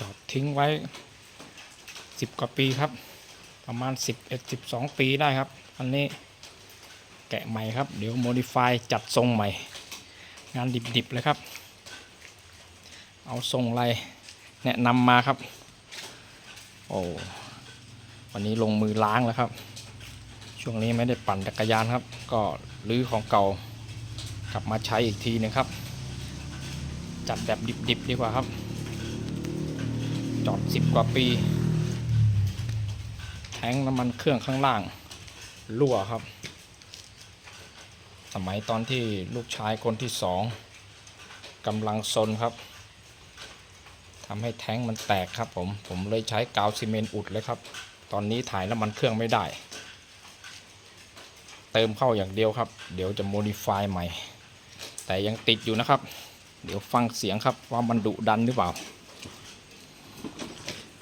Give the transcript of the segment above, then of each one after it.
จอดทิ้งไว้สิบกว่าปีครับ ประมาณสิบเอ็ดสิบสองปีได้ครับ อันนี้แกะใหม่ครับ เดี๋ยวโมดิฟายจัดทรงใหม่ งานดิบๆเลยครับ เอาทรงอะไรแนะนำมาครับ โอ้วันนี้ลงมือล้างแล้วครับ ช่วงนี้ไม่ได้ปั่นจักรยานครับ ก็รื้อของเก่ากลับมาใช้อีกทีหนึงครับ จัดแบบดิบๆดีกว่าครับ จอดสิบกว่าปี แทงน้ำมันเครื่องข้างล่างรั่วครับ สมัยตอนที่ลูกชายคนที่สองกำลังซนครับทำให้แท้งมันแตกครับผม ผมเลยใช้กาวซีเมนต์อุดเลยครับ ตอนนี้ถ่ายน้ำมันเครื่องไม่ได้ เติมเข้าอย่างเดียวครับ เดี๋ยวจะโมดิฟายใหม่ แต่ยังติดอยู่นะครับ เดี๋ยวฟังเสียงครับว่ามันดุดันหรือเปล่า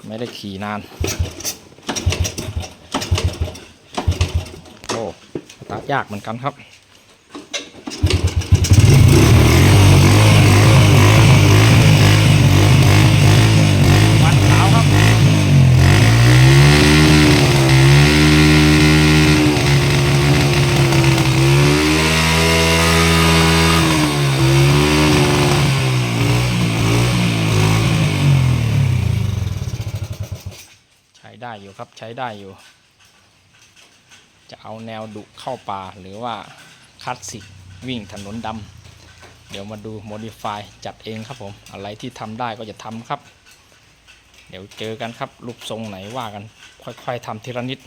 ไม่ได้ขี่นาน โอ้ตาร์ทยากเหมือนกันครับ วันขาวครับ ใช้ ได้อยู่ครับใช้ได้อยู่ จะเอาแนวดุเข้าป่าหรือว่าคลาสสิกวิ่งถนนดำเดี๋ยวมาดูโมดิฟายจัดเองครับผม อะไรที่ทำได้ก็จะทำครับ เดี๋ยวเจอกันครับรูปทรงไหนว่ากันค่อยๆทำทีละนิด